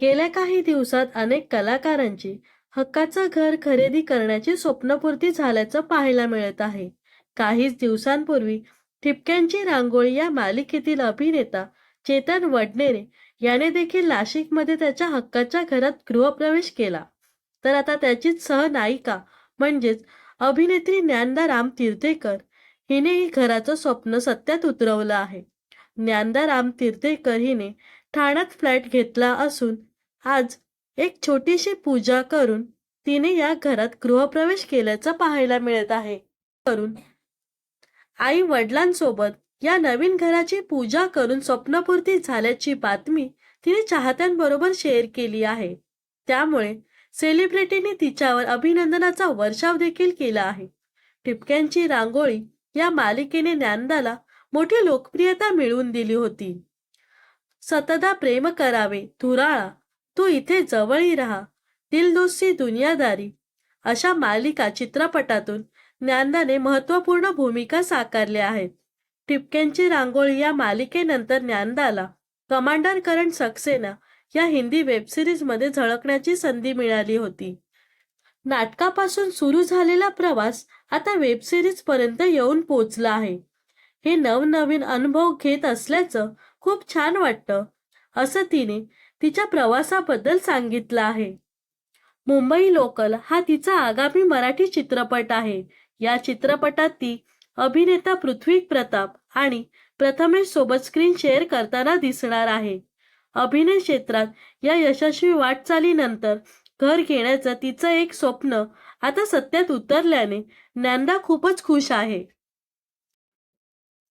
गेल्या काही दिवसात अनेक कलाकारांची हक्काचं घर खरेदी करण्याची स्वप्नपूर्ती झाल्याचं पाहायला मिळत आहे. काहीच दिवसांपूर्वी ठिपक्यांची रांगोळी या मालिकेतील अभिनेता चेतन वडनेरे याने देखील नाशिकमध्ये त्याच्या हक्काच्या घरात गृहप्रवेश केला. तर आता त्याचीच सहनायिका म्हणजेच अभिनेत्री ज्ञानदा राम तीर्थेकर हिनेही घराचं स्वप्न सत्यात उतरवलं आहे. ज्ञानदा राम तीर्थेकर हिने ठाण्यात फ्लॅट घेतला असून आज एक छोटीशी पूजा करून तिने या घरात गृहप्रवेश केल्याचं पाहायला मिळत आहे. करून आई वडिलांसोबत या नवीन घराची पूजा करून स्वप्नपूर्ती झाल्याची बातमी तिने चाहत्यांबरोबर शेअर केली आहे. त्यामुळे सेलिब्रिटीने तिच्यावर अभिनंदनाचा वर्षाव देखील केला आहे. टिपक्यांची रांगोळी या मालिकेने ज्ञानदाला मोठी लोकप्रियता मिळवून दिली होती. सतदा प्रेम करावे धुराळा. तू इथे जवळी राहा. दिलदोस्ती दुनियादारी. अशा मालिका चित्रपटातून ज्ञानदाने महत्त्वपूर्ण भूमिका साकारल्या आहेत. टिपक्यांची रांगोळी या मालिकेनंतर ज्ञानदाला कमांडर करण सक्सेना या हिंदी वेबसिरीजमध्ये झळकण्याची संधी मिळाली होती. नाटकापासून सुरू झालेला प्रवास आता वेबसिरीज पर्यंत येऊन पोचला आहे. हे नवनवीन अनुभव घेत असल्याचं खूप छान वाटतं असं तिने तिच्या प्रवासाबद्दल सांगितलं आहे. मुंबई लोकल हा तिचा आगामी मराठी चित्रपट आहे. या चित्रपटात ती अभिनेता पृथ्वी प्रताप आणि प्रथमेश सोबत स्क्रीन शेअर करताना दिसणार आहे. अभिनय क्षेत्रात या यशस्वी वाटचालीनंतर घर घेण्याचं तिचं एक स्वप्न आता सत्यात उतरल्याने ज्ञानदा खूपच खुश आहे.